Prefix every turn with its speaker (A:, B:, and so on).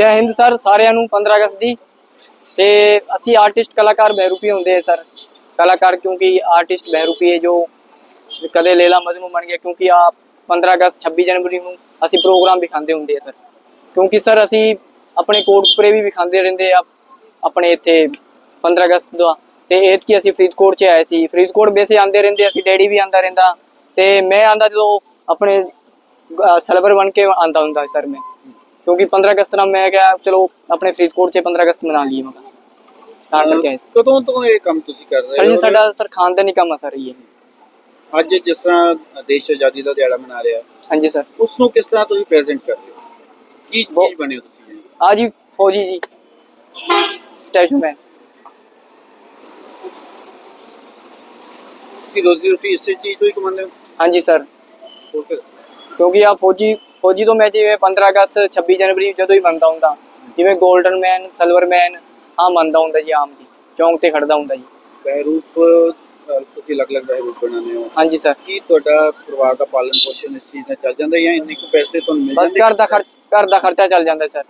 A: ਜੈ ਹਿੰਦ ਸਰ, ਸਾਰਿਆਂ ਨੂੰ 15 ਅਗਸਤ ਦੀ। ਤੇ ਅਸੀਂ ਆਰਟਿਸਟ ਕਲਾਕਾਰ ਬਹਿਰੂਪੀ ਹੁੰਦੇ ਆ ਸਰ। ਕਲਾਕਾਰ ਕਿਉਂਕਿ ਆਰਟਿਸਟ ਬਹਿਰੂਪੀ ਹੈ ਜੋ ਕਦੇ ਲੇਲਾ ਮਜਨੂ ਬਣ ਗਿਆ, ਕਿਉਂਕਿ ਆ 15 ਅਗਸਤ 26 ਜਨਵਰੀ ਨੂੰ ਅਸੀਂ ਪ੍ਰੋਗਰਾਮ ਵਿਖਾਉਂਦੇ ਹੁੰਦੇ ਆ ਸਰ। ਕਿਉਂਕਿ ਸਰ, ਅਸੀਂ ਆਪਣੇ ਕੋਟਪੁਰੇ ਵੀ ਵਿਖਾਉਂਦੇ ਰਹਿੰਦੇ ਆ ਆਪਣੇ ਇੱਥੇ 15 ਅਗਸਤ ਦਾ। ਤੇ ਐਤਕੀ ਅਸੀਂ ਫਰੀਦਕੋਟ 'ਚ ਆਏ ਸੀ। ਫਰੀਦਕੋਟ ਵੈਸੇ ਆਂਦੇ ਰਹਿੰਦੇ ਅਸੀਂ ਡੈਡੀ ਵੀ ਆਂਦਾ ਰਹਿੰਦਾ। ਤੇ ਮੈਂ ਆਂਦਾ ਜਦੋਂ ਆਪਣੇ ਸਲਵਰ ਬਣ ਕੇ ਆਂਦਾ ਹੁੰਦਾ ਸਰ ਮੈਂ। ਕਿਉਂਕਿ 15 ਅਗਸਤ ਨਾਲ ਮੈਂ ਕਿਹਾ ਚਲੋ ਆਪਣੇ ਫਰੀਦਕੋਟ 'ਚ 15 ਅਗਸਤ ਮਨਾ ਲਈਏ ਮੈਂ। ਤਾਂ ਕਰਕੇ ਆਏ ਸੀ।
B: ਕਦੋਂ ਤੋਂ ਇਹ ਕੰਮ ਤੁਸੀਂ ਕਰ ਰਹੇ
A: ਸਰ ਜੀ
B: ਹੋ?
A: ਸਾਡਾ ਸਰ ਖਾਨਦਾਨੀ ਕੰਮ ਆ ਸਰ ਇਹ।
B: ਅੱਜ ਜਿਸ ਤਰ੍ਹਾਂ ਦੇਸ਼ ਆਜ਼ਾਦੀ ਦਾ ਦਿਹਾੜਾ ਮਨਾ ਰਿਹਾ।
A: ਹਾਂਜੀ ਸਰ।
B: ਉਸ ਨੂੰ ਕਿਸ ਤਰ੍ਹਾਂ ਤੁਸੀਂ ਪ੍ਰੈਜ਼ੈਂਟ ਕਰਦੇ ਹੋ? ਕੀ
A: ਬਹੁਤ-
B: ਚੀਜ਼ ਬਣੇ ਹੋ ਤੁਸੀਂ?
A: ਆ ਜੀ ਫੌਜੀ ਜੀ। ਸਟੈਚੂ ਮੈਨ
B: ਤੁਸੀਂ ਰੋਜ਼ੀ ਰੋਟੀ ਇਸੇ ਚੀਜ਼ ਤੋਂ ਹੀ ਕਮਾਉਂਦੇ ਹੋ?
A: ਹਾਂਜੀ ਸਰ।
B: ਹੋਰ ਫਿਰ?
A: ਕਿਉਂਕਿ ਆ ਫੌਜੀ ਫੌਜੀ ਤੋਂ ਮੈਂ ਜਿਵੇਂ 15 ਅਗਸਤ 26 ਜਨਵਰੀ ਜਦੋਂ ਹੀ ਮੰਨਦਾ ਹੁੰਦਾ ਜਿਵੇਂ 골ਡਨ ਮੈਨ ਸਿਲਵਰ ਮੈਨ ਆ ਮੰਨਦਾ ਹੁੰਦਾ ਜੀ ਆਮ ਜੀ ਚੌਂਕ ਤੇ ਖੜਦਾ ਹੁੰਦਾ ਜੀ।
B: ਬਹਿਰੂਪ ਤੁਸੀਂ ਅਲੱਗ-ਅਲੱਗ ਬਹਿਰੂਪ ਬਣਾਉਂਦੇ ਹੋ।
A: ਹਾਂਜੀ ਸਰ
B: ਕੀ ਤੁਹਾਡਾ ਪਰਿਵਾਰ ਦਾ ਪਾਲਣ ਪੋਸ਼ਣ ਇਸ ਚੀਜ਼ ਨਾਲ ਚੱਲ ਜਾਂਦਾ ਜਾਂ ਇੰਨੇ ਕੁ ਪੈਸੇ ਤੁਹਾਨੂੰ ਮਿਲ
A: ਬਸ ਘਰ ਦਾ ਖਰਚ ਘਰ ਦਾ ਖਰਚਾ ਚੱਲ ਜਾਂਦਾ ਸਰ